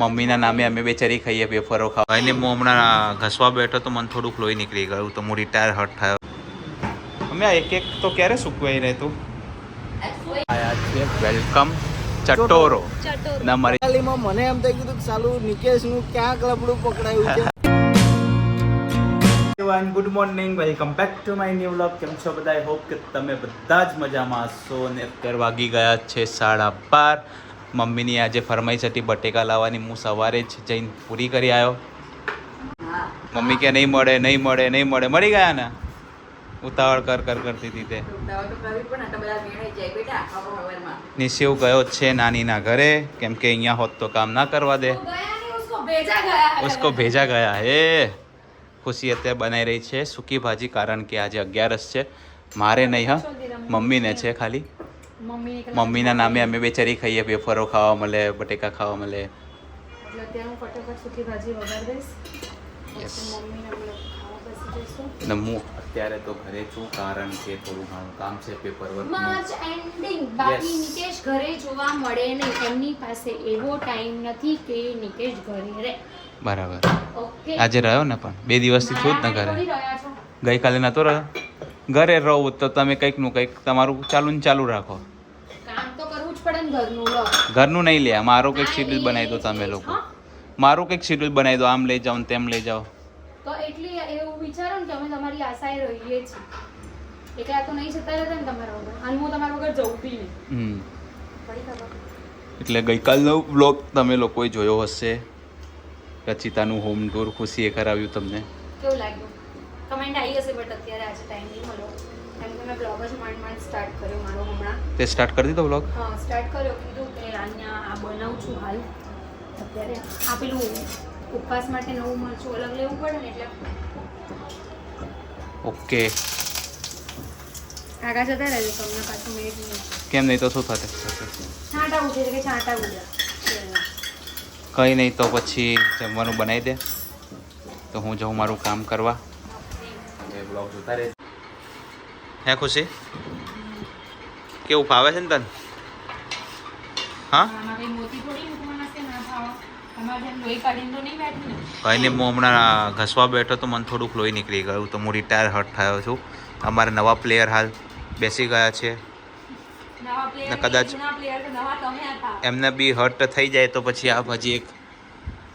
મમ્મીના નામે અમે બેચારી ખાઈએ વેફરો ખાવા. એને હું હમણાં ઘસવા બેઠો તો મને થોડુંક લોહી નીકળી ગયું તો હું રિટાયર હટ થયો. અમે આ એક એક તો ક્યારે સૂકવાઈ રહેતું વેલકમ ચટોરો. ના મારી મને એમ થઈ ગયું કે ચાલુ નિકેશનું ક્યાંક લપડું પકડાયું છે. Everyone good morning welcome back to my new vlog કેમ છો બધા? હોપ કે તમે બધા જ મજામાં હશો અને અત્યારે વાગી ગયા છે સાડા બાર. મમ્મીની આજે ફરમાઈશ હતી બટેકા લાવવાની. હું સવારે જ જઈને પૂરી કરી આવ્યો મમ્મી કે નહીં મળે નહીં મળે નહીં મળે. મળી ગયા ને? ઉતાવળ કર કર કરતી હતી તે. નિશિવ ગયો જ છે નાનીના ઘરે. કેમ કે અહીંયા હોત તો કામ ના કરવા દે. ઉસકો ભેજા ગયા હે. ખુશી અત્યારે બનાવી રહી છે. સૂકી ભાજી કારણ કે આજે અગિયારસ છે. મારે નહીં હા. મમ્મીને છે ખાલી. મમ્મીના નામે અમે બેચારી ખાઈએ વેફરો ખાવા મળે બટેકા ખાવા મળે. એટલે ત્યાં હું અત્યારે તો ઘરે છું કારણ કે થોડું ઘણું કામ છે પેપર માર્ચ એન્ડિંગ બાકી નિકેશ ઘરે જોવા મળે નહીં. એમની પાસે એવો ટાઈમ નથી કે નિકેશ ઘરે રહે. બરાબર. આજે રહ્યો ને પણ? બે દિવસથી છું જ ને ઘરે. ગઈકાલે નતો રહ્યો? ઘરે રહો તો તમે કંઈકનું કંઈક તમારું ચાલુ ને ચાલુ રાખો. કામ તો કરવું જ પડે ને ઘરનું નહીં લે મારું કંઈક શેડ્યુલ બનાવી દો તમે લોકો. મારું કંઈક શેડ્યુલ બનાવી દો આમ લઈ જાઓ તેમ લઈ જાઓ. તો એટલી એવું વિચારો ને કે અમે તમારી આશાએ રહીએ છીએ એકલા તો નહીં જતા રહેતા ને તમારા વગર. અને હું તમારા વગર જવું બી નહીં. હમ. પડી ખબર. એટલે ગઈકાલનો બ્લોગ તમે લોકોએ જોયો હશે. રચિતાનું હોમ ટૂર ખુશીએ કરાવ્યું તમને. કેવું લાગ્યું? કમેન્ટ આવી હશે બટ અત્યારે આજે ટાઈમ નહીં મળ્યો. એમ કે મેં બ્લોગ જ માંડ માંડ સ્ટાર્ટ કર્યો મારો હમણાં. તે સ્ટાર્ટ કરી દીધો બ્લોગ હા સ્ટાર્ટ કર્યો. કીધું કે અહીંયા આ બનાવું છું હાલ. અત્યારે આ પેલું ઉપવાસ માટે નવું મરચું અલગ લેવું પડે ને એટલે. ઓકે. આગા જતા રહેજો તમને પાછું મેં કેમ નહીં તો શું થશે? છાંટા છે કે છાંટા ઉડ્યા કંઈ નહીં તો પછી જમવાનું બનાવી દે. તો હું જાઉં મારું કામ કરવા. બ્લોગ જોતા રહે હે ખુશી? કેવું ફાવે છે ને તને? હા? ભાઈને હું હમણાં ઘસવા બેઠો તો મને થોડુંક લોહી નીકળી ગયું તો હું રિટાયર હટ થયો છું. અમારા નવા પ્લેયર હાલ બેસી ગયા છે. ને કદાચ- જૂના પ્લેયર તો નવા તમે હતા. એમને બી હર્ટ થઈ જાય તો પછી આ હજી એક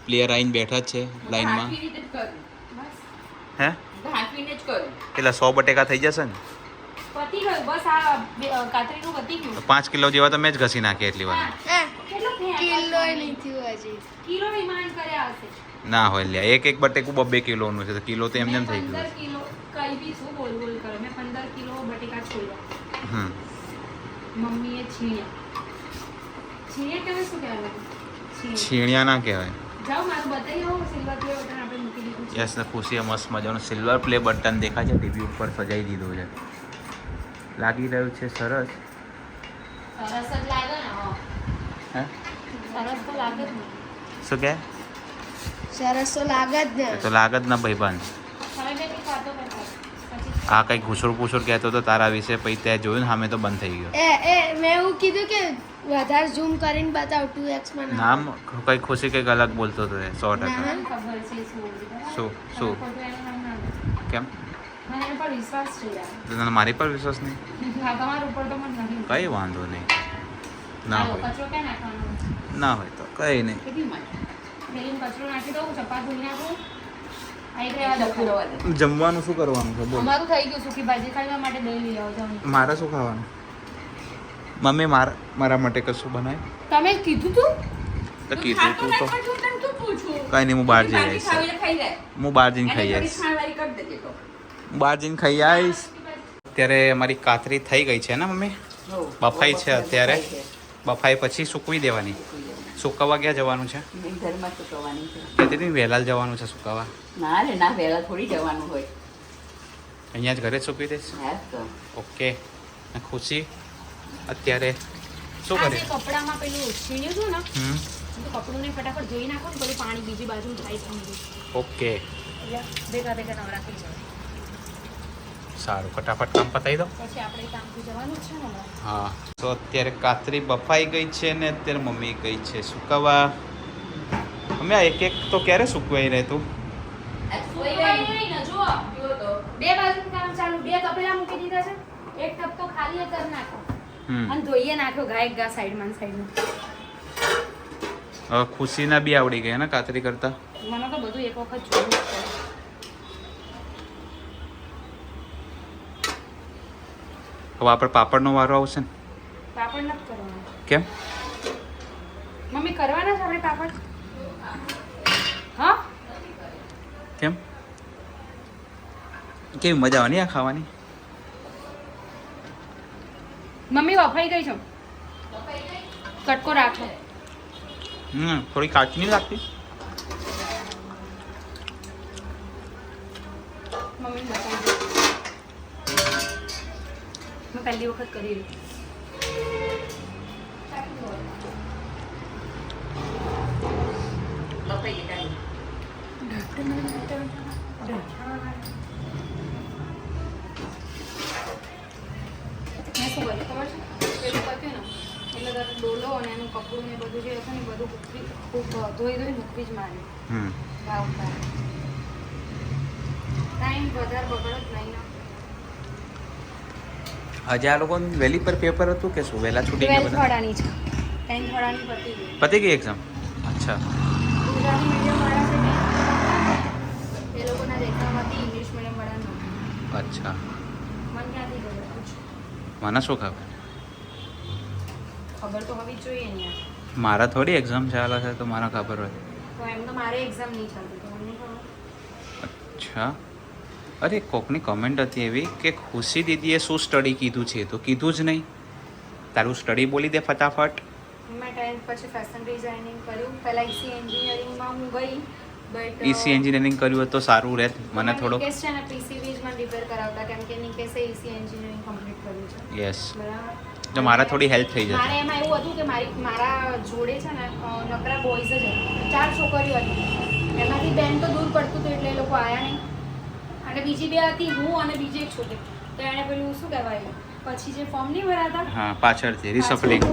પ્લેયર આવીને બેઠા જ છે લાઈનમાં હે? હાંફીને જ કરવું કેટલા સો બટેકા થઈ જશે ને? પતી ગયું બસ આ કાતરીનું પતી ગયું. પાંચ કિલો જેવા તો મેં જ ઘસી નાખી એટલી વાર. કિલો નહીં થયું હજી. કિલો રિમાન્ડ કર્યા હશે. ના હોય લ્યા એક એક બટેકું બબ્બે કિલોનું છે તો કિલો તો એમને એમ થઈ ગયું કિલો કઈ બી શું બોલ બોલ કરો મેં પંદર કિલો બટેકા છોડ્યા. હમ. મમ્મીએ છીણ્યા. છીણ્યા કે શું કહેવાનું છીણ્યા છીણિયા ના કહેવાય. યસ ને ખુશીએ મસ્ત મજાનું સિલ્વર પ્લે બટન દેખાય છે ટીવી ઉપર સજાઈ દીધું છે. લાગી રહ્યું છે સરસ? સરસ જ લાગે ને હો. સરસ તો લાગે જ શું કહે સરસ તો લાગે જ ને. તો લાગે જ ના ભાઈબંધ આ કઈ ઘૂસડ પૂછડ કહેતો હતો તારા વિશે પછી તે જોયું ને સામે તો બંધ થઈ ગયો. એ એ મેં એવું કીધું કે વધારે ઝૂમ કરીને બતાવ 2x માં નામ કઈ ખુશી કંઈક અલગ બોલતો હતો એ, સો ટકા. મને ખબર છે શું શું? કેમ? મને પર વિશ્વાસ છે યાર. તને મારી પર વિશ્વાસ નહીં? હા, તમારા ઉપર તો મને નથી. કઈ વાંધો નહીં. ના હોય. કચરો ક્યાં નાખવાનો? ના હોય તો કઈ નહીં. કેટલી કચરો નાખી દઉં ચપાત ધોઈ નાખું. જમવાનું શું કરવાનું છે? બોલ. અમારું થઈ ગયું સૂકી ભાજી ખાવા માટે દહીં લઈ આવો મારે શું ખાવાનું? મમ્મી મારા મારા માટે કશું બનાય? તમે કીધું તું? તો કીધું તું તો. કઈ નહીં હું બહાર જઈ આવીશ હું બહાર જઈને ખાઈ આવીશ. હું બહાર જઈને ખાઈ આવીશ. અત્યારે અમારી કાતરી થઈ ગઈ છે ને મમ્મી? બફાઈ છે અત્યારે. બફાઈ પછી સૂકવી દેવાની. સુકાવા ક્યાં જવાનું છે? ઘરમાં સુકાવવાની છે. હતી જવાનું છે સુકાવા ના રે ના વહેલા થોડી જવાનું હોય. અહીંયા જ ઘરે સૂકવી દઈશ? ઓકે. ખુશી? અત્યારે શું કરે કપડામાં પેલું છીણ્યું હતું ને હમ. કપડું ને ફટાફટ ધોઈ નાખો ને પેલું પાણી બીજી બાજુ થાય છે ઓકે. ભેગા ભેગા નવરા થઈ જાય સારું ફટાફટ કામ પતાવી દો. પછી આપણે કામથી જવાનું છે ને હા. તો અત્યારે કાતરી બફાઈ ગઈ છે ને અત્યારે મમ્મી ગઈ છે સુકાવા. અમે આ એક એક તો ક્યારે સુકવાઈ રહે તું? બે બાજુ કામ ચાલુ બે તપેલા મૂકી દીધા છે. એક તપ તો ખાલી જ નાખો. અને ધોઈએ નાખ્યો ગાયક ગા સાઈડમાં સાઈડમાં હવે ખુશીના બી આવડી ગયા ને કાતરી કરતા. મને તો બધું એક વખત જોવું હવે આપણે પાપડનો વારો આવશે ને? પાપડ નથી કરવાનો. કેમ? મમ્મી કરવાના છે આપણે પાપડ? હા? કેમ? કેવી મજા આવવાની આ ખાવાની? મમ્મી વફાઈ ગઈ છો? કટકો રાખો. હમ થોડી કાચી નહીં લાગતી? મમ્મી મેં પહેલી વખત કરી ગયા એટલે તરત ડોલો અને એનું કપડું ને બધું જે હશે ને બધું મૂકવી ખૂબ ધોઈ ધોઈ મૂકવી જ મારે ભાવ ભાવ ટાઈમ વધારે બગડ જ નહીં આજે આ લોકો વહેલી પર પેપર હતું કે શું? વહેલા છૂટી ગયા બધા? વાળાની છે. ટેન્થ વાળાની પતી ગઈ. પતી ગઈ એક્ઝામ અચ્છા. ગુજરાતી મીડિયમ વાળા છે એ લોકોના એક્ઝામ હતી ઇંગ્લિશ મીડિયમ વાળાનો. અચ્છા. મને ક્યાંથી ખબર? મને શું ખબર? ખબર તો હોવી જોઈએ ને મારા થોડી એક્ઝામ ચાલે છે તો મારા ખબર હોય. તો એમ તો મારે એક્ઝામ નહીં ચાલતી અચ્છા. અરે કોકની કમેન્ટ હતી એવી કે ખુશી દીદીએ શું સ્ટડી કીધું છે? તો કીધું જ નહીં. તારું સ્ટડી બોલી દે ફટાફટ. મેં ટેન્થ પછી ફેશન ડિઝાઇનિંગ કર્યું. પહેલાં એસી એન્જિનિયરિંગમાં હું ગઈ. ઈસી એન્જિનિયરિંગ કર્યું હોય તો સારું રહે મને થોડો નિકેશ છે ને પીસીબીજમાં રિપેર કરાવતા કેમ કે નિકેશે ઈસી એન્જિનિયરિંગ કમ્પ્લીટ કર્યું છે. યસ બરાબર? તો મારા થોડી હેલ્પ થઈ જશે. મારે એમાં એવું હતું કે મારી મારા જોડે છે ને નકરા બોયઝ જ હતા. ચાર છોકરીઓ હતી. એમાંથી બેન તો દૂર પડતું હતું એટલે એ લોકો આવ્યા નહીં. અને બીજી બે હતી હું અને બીજી એક છોકરી. તો એણે પેલું શું કહેવાય? પછી જે ફોર્મ નહીં ભરાતા? હા પાછળથી રિસફલિંગ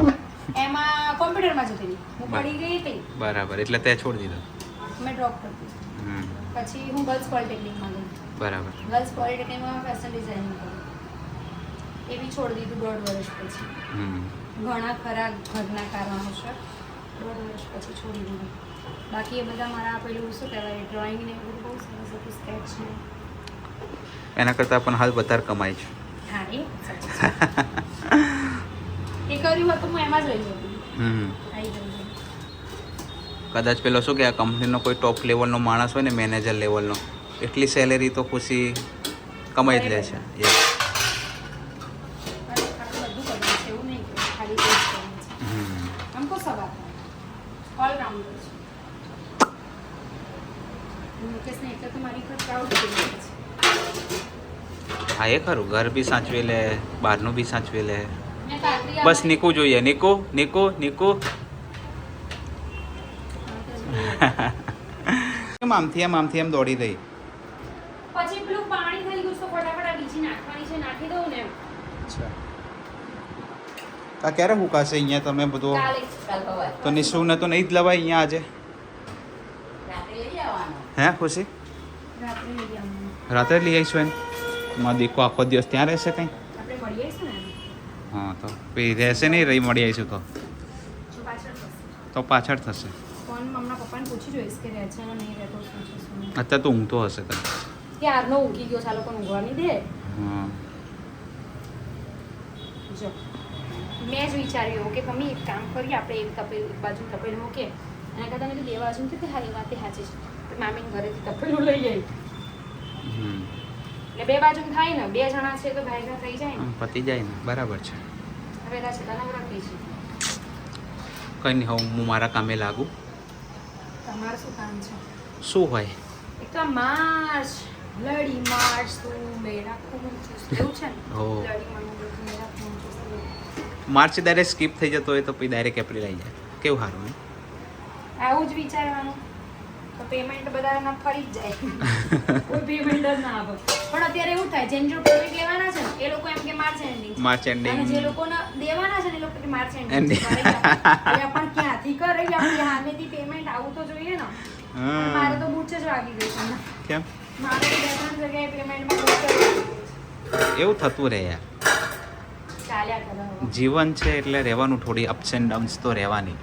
એમાં કોમ્પ્યુટરમાં જતી રહી. હું પડી ગઈ હતી. બરાબર. એટલે તે છોડી દીધો. મેં ડ્રોપ કરી દીધું. પછી હું ગર્લ્સ પોલિટેકનિકમાં ગઈ. બરાબર. ગર્લ્સ પોલિટેકનિકમાં ફેશન ડિઝાઇનિંગ કર્યું એ બી છોડી દીધું દોઢ વર્ષ પછી. ઘણા ખરા ઘરના કારણોસર દોઢ વર્ષ પછી છોડી દીધું. બાકી એ બધા મારા પેલું શું કહેવાય ડ્રોઈંગ ને એવું બહુ સરસ હતું સ્કેચ ને. એના કરતાં પણ હાલ વધારે કમાય છે. હા એ એ કર્યું હતું હું એમાં જ રહી જતી આવી છે. કદાચ પેલો શું કે આ કંપનીનો કોઈ ટોપ લેવલનો માણસ હોય ને મેનેજર લેવલનો એટલી સેલેરી તો ખુશી કમાઈ જ લે છે. હા એ ખરું. ઘર બી સાચવી લે બહારનું બી સાચવી લે. બસ નીકું જોઈએ. નીકુ નીકુ નીકુ. કેમ આમથી એમ આમથી એમ દોડી રહી પછી પેલું પાણી થઈ ગયું તો ફટાફટ આ બીજી નાખવાની છે નાખી દઉં ને આ ક્યારે હુકાશે અહીંયા તમે બધું? કાલે. કાલ સવારે તો નિશુને તો નહીં જ લવાય અહીંયા આજે? રાતે લઈ આવવાનો. હે ખુશી? રાત્રે લઈ આવવાનું. રાત્રે લઈ આવીશું એમ? માં દીકો આખો દિવસ ત્યાં રહેશે કંઈ? હા તો પછી રહેશે નહીં રહી મળી આવીશું તો પાછળ થશે. તો પાછળ થશે. પૂછી જોઈશ કે રહે છે કે નહીં રહેતો શું છે શું નહીં અત્યારે તો ઊંઘતો હશે તને ત્યારનો ઊંઘી ગયો આ લોકોને ઊંઘવા નહીં દે જો મેં જ વિચાર્યું કે મમ્મી એક કામ કરીએ આપણે એક તપેલ એક બાજુ તપેલ મૂકીએ એના કરતાં મેં બે બાજુ કે હા એ વાત સાચી છે મામી ઘરેથી તપેલું લઈ જાય એટલે બે બાજુ થાય ને બે જણા છે તો ભાઈ થઈ જાય ને પતી જાય ને બરાબર છે હવે છે કંઈ નહીં હું મારા કામે લાગુ શું કામ છે? શું હોય? એક માર્ચ લડી માર્ચ તું એવું છે માર્ચ ડાયરેક્ટ સ્કીપ થઈ જતો હોય તો પછી ડાયરેક્ટ એપ્રિલ આવી જાય. કેવું સારું આવું જ વિચારવાનું. તો પેમેન્ટ બધાના ફરી જ જાય. કોઈ પેમેન્ટ જ ના આપે. પણ અત્યારે એવું થાય જેમ જો પ્રોજેક્ટ લેવાના છે ને એ લોકો એમ કે માર્ચ એન્ડિંગ માર્ચ એન્ડિંગ અને જે લોકોના દેવાના છે ને એ લોકો કે માર્ચ એન્ડિંગ. પણ ક્યાંથી કરે? આપણી સામેથી પેમેન્ટ આવું તો જોઈએ ને. મારે તો બૂચ જ વાગી ગઈ છે. કેમ? મારે તો બે ત્રણ જગ્યાએ પેમેન્ટમાં છે. એવું થતું રહે યાર. જીવન છે એટલે રહેવાનું થોડી અપ્સ એન્ડ ડાઉન્સ તો રહેવાની.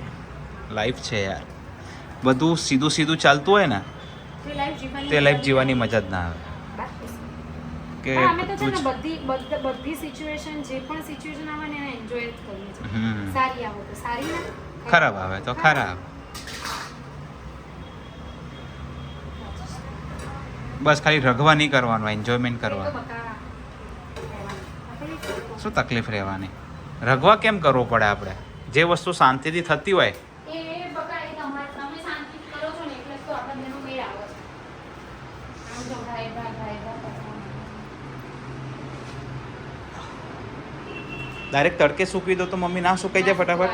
લાઈફ છે યાર. બધું સીધું સીધું ચાલતું હોય ને તે લાઈફ જીવવાની મજા જ ના આવે. કે અમે તો છે બધું ને જ બધી બધી સિચ્યુએશન જે પણ સિચ્યુએશન આવે ને એને એન્જોય જ કરીએ છીએ. સારી આવે તો સારી ને ખરાબ આવે તો ખરાબ. બસ ખાલી રગવા નહીં કરવાનું એન્જોયમેન્ટ કરવાનું. શું તકલીફ રહેવાની? રગવા કેમ કરવો પડે આપણે? જે વસ્તુ શાંતિથી થતી હોય એ બકા એ તમારે તમે શાંતિથી કરો છો ને એટલે જ તો આપણા બેનો મેળ આવે છે આમ જો ભાઈ ભાઈ ભાઈ ભાઈ કરવાનું. ડાયરેક્ટ તડકે સૂકવી દો તો મમ્મી ના સુકાઈ જાય ફટાફટ.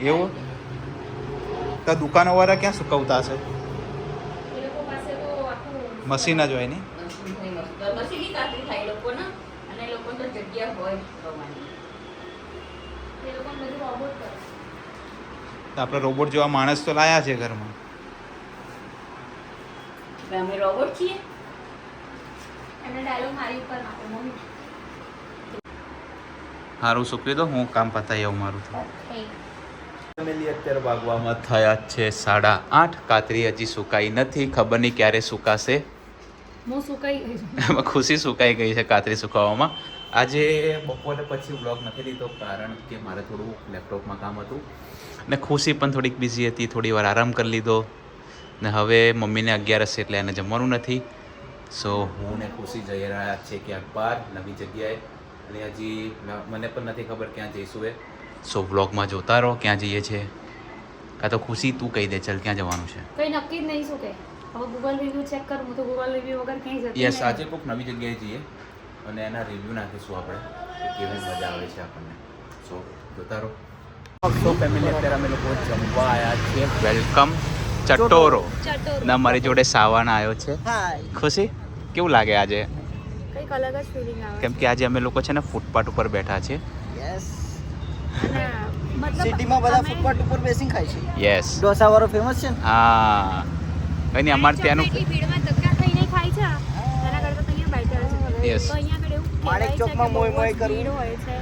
એવું? તો દુકાનોવાળા ક્યાં સુકવતા હશે? મશીન જ હોય અને તો આપણે રોબોટ જેવા માણસ તો લાયા છે ઘરમાં. અમે રોબોટ છીએ. એમને ડાયલોગ મારી ઉપર નાખો મમ્મી. સારું સૂકવી દો. હું કામ પતાવી આવું મારું. ફેમિલી અત્યારે વાગવામાં થયા છે સાડા આઠ. કાતરી હજી સુકાઈ નથી. ખબર નહીં ક્યારે સુકાશે. હું સુકાઈ ગઈ છું. ખુશી સુકાઈ ગઈ છે કાતરી સુકાવવામાં આજે બપોરે પછી વ્લોગ નથી લીધો કારણ કે મારે થોડું લેપટોપમાં કામ હતું. ને ખુશી પણ થોડીક બિઝી હતી. થોડી વાર આરામ કરી લીધો. ને હવે મમ્મીને અગિયાર હશે એટલે એને જમવાનું નથી. સો હું ને ખુશી જઈ રહ્યા છે ક્યાંક બહાર નવી જગ્યાએ. અને હજી મને પણ નથી ખબર ક્યાં જઈશું એ. સો વ્લોગમાં જોતા રહો ક્યાં જઈએ છીએ કાં તો ખુશી તું કહી દે ચલ ક્યાં જવાનું છે? કઈ નક્કી જ નહીં શું કે. હવે ગૂગલ રિવ્યુ ચેક કરું હું તો ગૂગલ રિવ્યુ વગર ક્યાંય જતી યસ આજે કોઈક નવી જગ્યાએ જઈએ અને એના રિવ્યુ નાખીશું આપણે. કે કેવી મજા આવે છે આપણને. સો જોતા રહો. સો ફેમિલી અત્યારે અમે લોકો જમવા આવ્યા છીએ. વેલકમ ચટોરો ના મારી જોડે સાવાના આવ્યો છે. ખુશી? કેવું લાગે આજે? કંઈક અલગ જ ફિલિંગ આવે કેમ કે આજે અમે લોકો છે ને ફૂટપાથ ઉપર બેઠા છે યસ મતલબ સિટીમાં બધા ફૂટપાથ ઉપર બેસીને ખાય છે. યસ ડોસા વાળો ફેમસ છે ને? હા. કઈ નહીં અમારે ત્યાંનું ભીડમાં ધક્કા ખાઈને ખાય છે. એના કરતાં તો અહીંયા બેઠા છે. યસ તો અહીંયા આગળ એવું માણેક ચોકમાં મોય મોય જ હોય છે.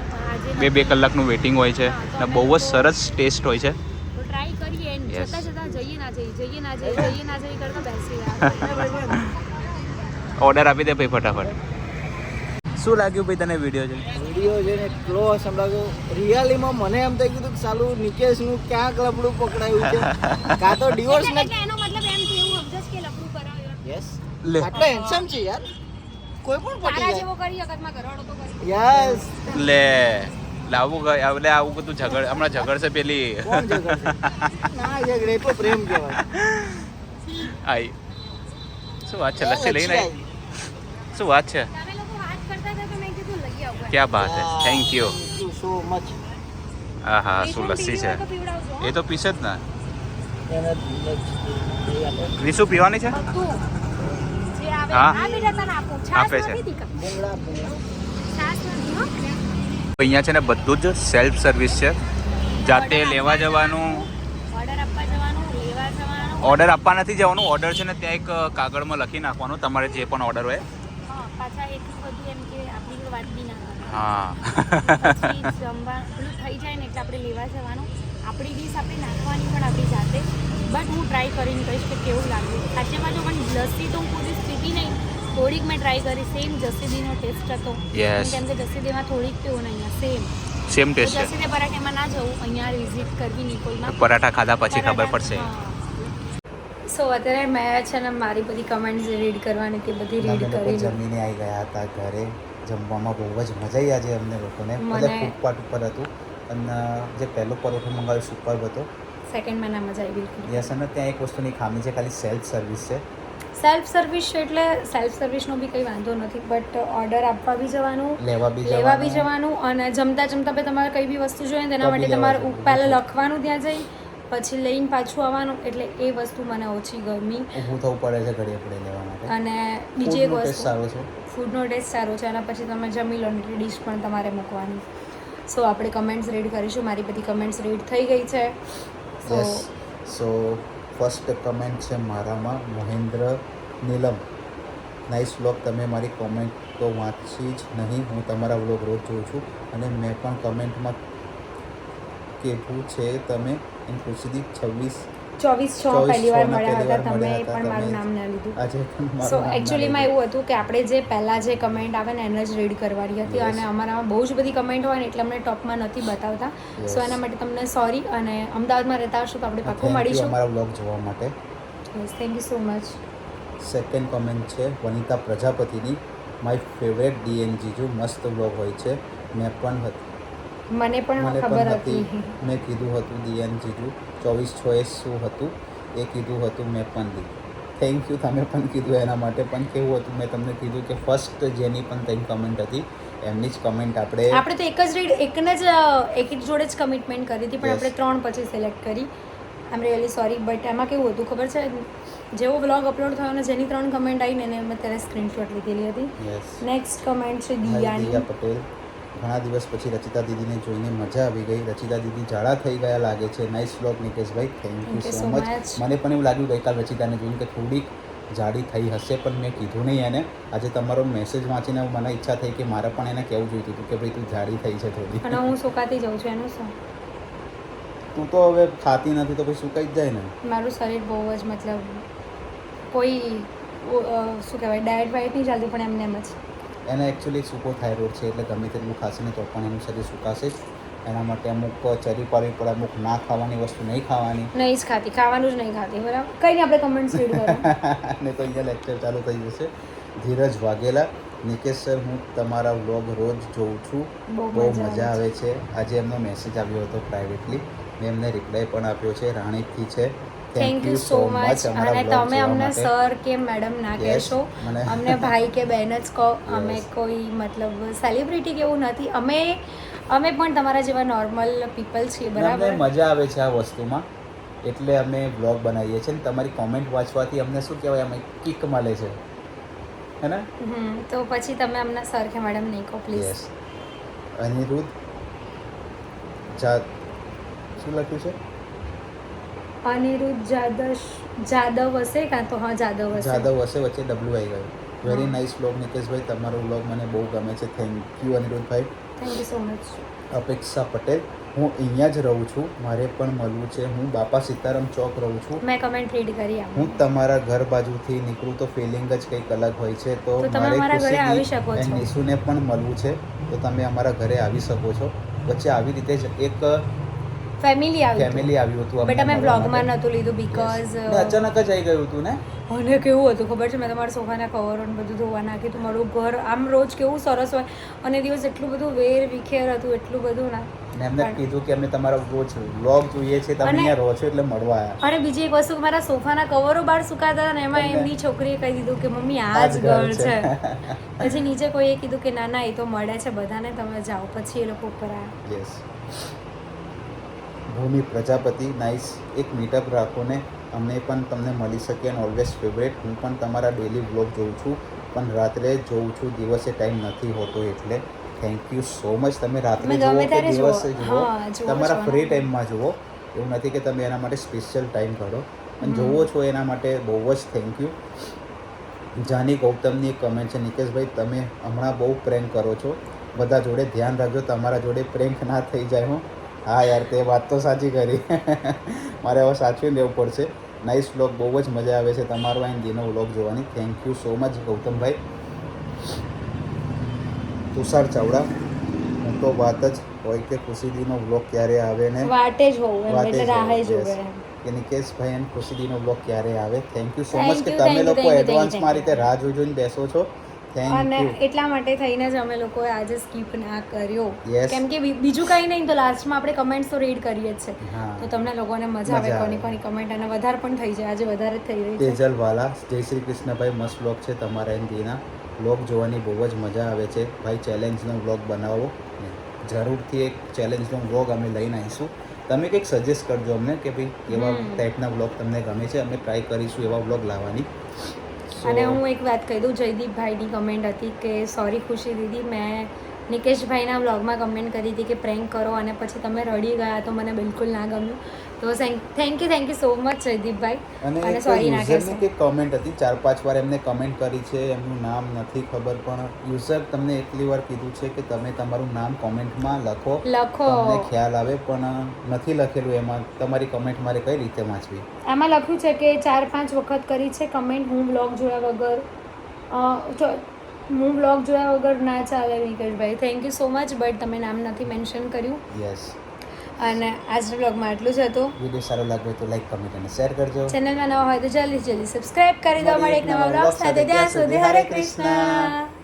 બે બે કલાકનું વેઇટિંગ હોય છે. અને બહુ જ સરસ ટેસ્ટ હોય છે. ટ્રાય કરીએ. જતા જતા જઈએ ના જઈએ જઈએ ના જઈએ જઈએ ના જઈએ કરતા બેસીએ ઓર્ડર આપી દે ભાઈ ફટાફટ. શું લાગ્યું ભાઈ તને વીડિયો જોઈને? વીડિયો જોઈને એટલો સંભળાવ્યો રિયાલીમાં મને એમ થઈ ગયું કે સાલું નિકેશનું ક્યાંક લપડું પકડાયું છે? કાં તો ડિવોર્સ ને એનો મતલબ એમ થયું સમજસ કે લપડું કરાવ્યું યસ લે. આટલો હેન્ડસમ છે યાર. કોઈ પણ પટી જાય. જેવો કરી અકસ્માત ઘરવાળો તો કરી. યસ લે. લાવું એટલે આવું બધું ઝઘડ હમણાં ઝઘડશે પેલી. કોણ ઝઘડશે ના ઝઘડે તો પ્રેમ કહેવાય. આઈ. શું વાત છે? લસ્સી લઈને આવી શું વાત છે તમે લોકો વાત કરતા હતા તો મેં કીધું લઈ આવું એમ. ક્યાં બાત હે થેન્ક યુ સો મચ હા હા શું લસ્સી છે. એ તો પીશે જ ને લચ્છી પીવાની છે બધું હા. આપું છે. અહીંયા છે ને બધું જ સેલ્ફ સર્વિસ છે જાતે લેવા જવાનું ઓર્ડર આપવા જવાનું લેવા જવાનું ઓર્ડર આપવા નથી જવાનું ઓર્ડર છે ને ત્યાં એક કાગળમાં લખી નાખવાનું તમારે જે પણ ઓર્ડર હોય પાછા એટલું બધું એમ કે આપણી વાત બી ના હા. જમવા પેલું થઈ જાય ને એટલે આપણે લેવા જવાનું. આપણી ડીશ આપણે નાખવાની પણ આપણી જાતે. બટ હું ટ્રાય કરીને કહીશ કે કેવું લાગ્યું સાચેમાં જો પણ લસ્સી તો હું કોઈ પીધી નહીં. થોડીક મેં ટ્રાય કરી. સેમ જસીદીનો ટેસ્ટ હતો. કેમ કે જસીદીમાં થોડીક પીવું ને અહીંયા. સેમ સેમ ટેસ્ટ છે. જસીદે પરાઠામાં ના જવું. અહીંયા વિઝિટ કરવી નિકોલમાં પરાઠા ખાધા પછી ખબર પડશે. સો અત્યારે મેં છે ને મારી બધી કમેન્ટ્સ રીડ કરવાની તે બધી રીડ કરી જમીને આવી ગયા હતા ઘરે. જમવામાં બહુ જ મજા આવી આજે અમને લોકોને. મને- ફૂટપાથ ઉપર હતું. અને જે પહેલો પરોઠો મંગાવ્યો સુપર હતો. સેકન્ડમાં ના મજા આવી બિલકુલ. યસ અને ત્યાં એક વસ્તુની ખામી છે ખાલી સેલ્ફ સર્વિસ છે. સેલ્ફ સર્વિસ છે એટલે સેલ્ફ સર્વિસનો બી કંઈ વાંધો નથી બટ ઓર્ડર આપવા બી જવાનું લેવા બી લેવા બી જવાનું. અને જમતા જમતા પછી તમારે કઈ બી વસ્તુ જોઈએ તેના માટે તમારે. પહેલાં લખવાનું ત્યાં જઈ પછી લઈને પાછું આવવાનું એટલે એ વસ્તુ મને ઓછી ગમી. ઊભું થવું પડે છે ઘડીએ પડે લેવા માટે. અને બીજી એક વસ્તુ સારો છે. ફૂડનો ટેસ્ટ સારો છે અને પછી તમે જમી લો ને ડીશ પણ તમારે મૂકવાની. સો આપણે કમેન્ટ્સ રીડ કરીશું. મારી બધી કમેન્ટ્સ રીડ થઈ ગઈ છે. સો સો ફર્સ્ટ કમેન્ટ છે મારામાં, મહેન્દ્ર નીલમ. નાઇસ વ્લોગ તમે મારી કોમેન્ટ તો વાંચી જ નહીં. હું તમારા વ્લોગ રોજ જોઉં છું. અને મેં પણ કમેન્ટમાં કહેવું છે, તમે એમ ખુશીથી છવ્વીસ ચોવીસ છ પહેલી વાર મળ્યા હતા તમે. પણ મારું નામ ના લીધું. સો એકચ્યુઅલીમાં એવું હતું કે આપણે જે પહેલાં જે કમેન્ટ આવે ને એને જ રીડ કરવાની હતી અને અમારામાં બહુ જ બધી કમેન્ટ હોય ને એટલે અમને ટોપમાં નથી બતાવતા. સો એના માટે તમને સોરી અને અમદાવાદમાં રહેતા હશો તો આપણે પાક્કું મળીશું. અમારા વ્લોગ જોવા માટે. Thank you so much second comment છે વનિતા પ્રજાપતિની માય ફેવરેટ ડીએન જીજુ મસ્ત વ્લોગ હોય છે. મેં પણ હતી મને પણ ખબર હતી. મેં કીધું હતું ડીએન જીજુ ચોવીસ ચોઈસ શું હતું એ કીધું હતું મેં પણ લીધું. થેન્ક યુ તમે પણ કીધું એના માટે. પણ કેવું હતું મેં તમને કીધું કે ફર્સ્ટ જેની પણ તેની કમેન્ટ હતી એમની જ કમેન્ટ આપણે આપણે તો એક જ રીડ એકને જ એક જ જોડે જ કમિટમેન્ટ કરી હતી પણ આપણે ત્રણ પછી સિલેક્ટ કરી. I am really sorry but એમાં કેવું હતું ખબર છે? જેવો વ્લોગ અપલોડ થયો ને જેની ત્રણ કમેન્ટ આવી ને એને મેં ત્યારે સ્ક્રીનશોટ લીધેલી હતી. નેક્સ્ટ કમેન્ટ છે દિયા દિયાની. પટેલ. ઘણા દિવસ પછી રચિતા દીદીને જોઈને મજા આવી ગઈ. રચિતા દીદી જાડા થઈ ગયા લાગે છે. નાઇસ વ્લોગ નિકેશભાઈ થેન્ક યુ સો મચ મને પણ એવું લાગ્યું ગઈકાલ રચિતાને જોઈને કે થોડીક જાડી થઈ હશે પણ મેં કીધું નહીં એને. આજે તમારો મેસેજ વાંચીને મને ઈચ્છા થઈ કે મારે પણ એને કહેવું જોઈતું હતું કે ભાઈ તું જાડી થઈ છે થોડી. અને હું સુકાતી જઉં છું એનું શું? તું તો હવે ખાતી નથી તો પછી સુકાઈ જ જાય ને. મારું શરીર બહુ જ મતલબ કોઈ શું કહેવાય ડાયટ વાયટ નહીં ચાલતું પણ એમને એમ જ. એને એકચ્યુઅલી સૂકો થાઇરોઇડ છે એટલે ગમે તેટલું ખાશે ને તો પણ એનું શરીર સુકાશે જ. એના માટે અમુક ચરી પાડવી પડે અમુક ના ખાવાની વસ્તુ નહીં ખાવાની. નહીં જ ખાતી ખાવાનું જ નહીં ખાતી બરાબર? કંઈ નહીં આપણે કમેન્ટ્સ રીડ કરો ને તો અહીંયા લેક્ચર ચાલુ થઈ જશે. ધીરજ વાઘેલા. નિકેશ સર હું તમારા વ્લોગ રોજ જોઉં છું. બહુ મજા આવે આવે છે. આજે એમનો મેસેજ આવ્યો હતો પ્રાઇવેટલી મેં એમને રિપ્લાય પણ આપ્યો છે. રાણીથી છે. થેન્ક યુ સો મચ અને તમે અમને સર કે મેડમ ના કહેશો. અમને ભાઈ કે બહેન જ કહો. અમે કોઈ મતલબ સેલિબ્રિટી કે એવું નથી. અમે અમે પણ તમારા જેવા નોર્મલ પીપલ છીએ બરાબર? મજા આવે છે આ વસ્તુમાં. એટલે અમે બ્લોગ બનાવીએ છીએ ને તમારી કોમેન્ટ વાંચવાથી અમને શું કહેવાય? અમે કિક મળે છે. હે ને? તો પછી તમે અમને સર કે મેડમ નહીં કહો પ્લીઝ અનિરુદ્ધ જા શું લખ્યું છે? અનિરુદ્ધ જાદવ જાદવ હશે કાં તો? હા જાદવ હશે. જાદવ હશે વચ્ચે ડબલ્યુ આવી ગયું. વેરી નાઇસ બ્લોગ નિકેશભાઈ. તમારો બ્લોગ મને બહુ ગમે છે. Thank you Aniruddhbhai. Thank you so much Apeksha Patel. હું અહીંયા જ રહું છું. મારે પણ મળવું છે. હું બાપા સીતારામ ચોક રહું છું. મેં કમેન્ટ રીડ કરી હું તમારા ઘર બાજુથી નીકળું તો ફિલિંગ જ કંઈક અલગ હોય છે. તો મારે તમે ઘરે આવી શકો છો. નિશુને પણ મળવું છે. તો તમે અમારા ઘરે આવી શકો છો. વચ્ચે આવી રીતે જ એક ફેમિલી આવ્યું ફેમિલી આવ્યું હતું બટ અમે બ્લોગમાં નહોતું લીધું બીકોઝ અચાનક જ આવી ગયું હતું ને? મને કેવું હતું ખબર છે? મેં તમારા સોફાના કવરો ને બધું ધોવા નાખ્યું હતું. મારું ઘર આમ રોજ કેવું સરસ હોય. અને દિવસ એટલું બધું વેર વિખેર હતું એટલું બધું ના. ને એમને કીધું કે અમે તમારા રોજ વ્લોગ જોઈએ છે તમે અહીંયા રહો છો એટલે મળવા આવ્યા અને બીજી એક વસ્તુ મારા સોફાના કવરો બહાર સુકાતા હતા ને એમાં એમની છોકરીએ કહી દીધું કે મમ્મી આ જ ઘર છે. પછી નીચે કોઈએ કીધું કે ના ના એ તો મળે છે બધાને તમે જાઓ પછી એ લોકો ઉપર આવ્યા યસ ભૂમિ પ્રજાપતિ નાઇસ એક મીટઅપ રાખો ને અમને પણ તમને મળી શકે એન્ડ ઓલવેઝ ફેવરેટ હું પણ તમારા ડેલી વ્લોગ જોઉં છું પણ રાત્રે જોઉં છું દિવસે ટાઈમ નથી હોતો એટલે થેન્ક યુ સો મચ તમે રાત્રે જુઓ કે દિવસે જુઓ તમારા ફ્રી ટાઈમમાં જુઓ. એવું નથી કે તમે એના માટે સ્પેશિયલ ટાઈમ કાઢો. અને. જોવો છો એના માટે બહુ જ થેન્ક યુ જાની ગૌતમની એક કમેન્ટ છે નિકેશભાઈ તમે હમણાં બહુ પ્રેમ કરો છો. બધા જોડે ધ્યાન રાખજો તમારા જોડે પ્રેમ ના થઈ જાય હું. હા યાર તે વાત તો સાચી કરી. મારે હવે સાચવી લેવું પડશે. નાઇસ વ્લોગ બહુ જ મજા આવે છે તમારો આઈન દીનો વ્લોગ જોવાની. થેન્ક યુ સો મચ ગૌતમભાઈ. તુષાર ચાવડા હું તો વાત જ હોય કે ખુશીદીનો વ્લોગ ક્યારે આવે ને? વાટે જ વાતે એટલે જ રાહે જોવે એમ. કે નિકેશભાઈ અને ખુશીદીનો વ્લોગ ક્યારે આવે? થેન્ક યુ સો મચ કે તમે લોકો thank એડવાન્સમાં રીતે રાહ જોઈ જોઈને બેસો છો. અને એટલા માટે થઈને જ અમે લોકોએ આજે સ્કીપ ના કર્યો. કેમ કે બીજું કંઈ નહીં તો લાસ્ટમાં આપણે કમેન્ટ્સ તો રીડ કરીએ જ છે. તો તમને લોકોને મજા આવે. કોની કોની કમેન્ટ અને વધારે પણ થઈ જાય. આજે વધારે થઈ રહી છે. તેજલ વાલા જય શ્રી કૃષ્ણભાઈ મસ્ત વ્લોગ છે તમારા એમ દીના વ્લોગ જોવાની બહુ જ મજા આવે છે. ભાઈ ચેલેન્જનો વ્લોગ બનાવો. જરૂરથી એક ચેલેન્જનો વ્લોગ અમે લઈને આવીશું. તમે કંઈક સજેસ્ટ કરજો અમને કે ભાઈ એવા. ટાઈપના બ્લોગ તમને ગમે છે. અમે ટ્રાય કરીશું એવા બ્લોગ લાવવાની. અને હું એક વાત કહી દઉં, જયદીપભાઈની કમેન્ટ હતી કે સોરી ખુશી દીદી, મેં નિકેશભાઈના બ્લોગમાં કમેન્ટ કરી હતી કે પ્રેન્ક કરો. અને પછી તમે રડી ગયા તો મને બિલકુલ ના ગમ્યું. તો thank you thank you so much જયદીપભાઈ અને સોરી યુઝરની કહેશો કમેન્ટ હતી ચાર પાંચ વાર એમને કમેન્ટ કરી છે એમનું નામ નથી ખબર પણ યુઝર તમને એટલી વાર કીધું છે કે તમે તમારું નામ કોમેન્ટમાં લખો. લખો. તમને ખ્યાલ આવે પણ નથી લખેલું એમાં. તમારી કમેન્ટ મારે કઈ રીતે વાંચવી? આમાં લખ્યું છે કે ચાર પાંચ વખત કરી છે કમેન્ટ હું બ્લોગ જોયા વગર. હું બ્લોગ જોયા વગર ના ચાલે વિકેશભાઈ thank you so much but તમે નામ નથી મેન્શન કર્યું. યસ અને આજ બ્લોગમાં આટલું જ હતું. વીડિયો સારો લાગ્યો તો લાઈક કમેન્ટ અને શેર કરજો. ચેનલમાં નવા હોય તો જલ્દી જલ્દી સબસ્ક્રાઇબ કરી દો. મળે એક નવા બ્લોગ સાથે. ત્યાં સુધી હરે કૃષ્ણ.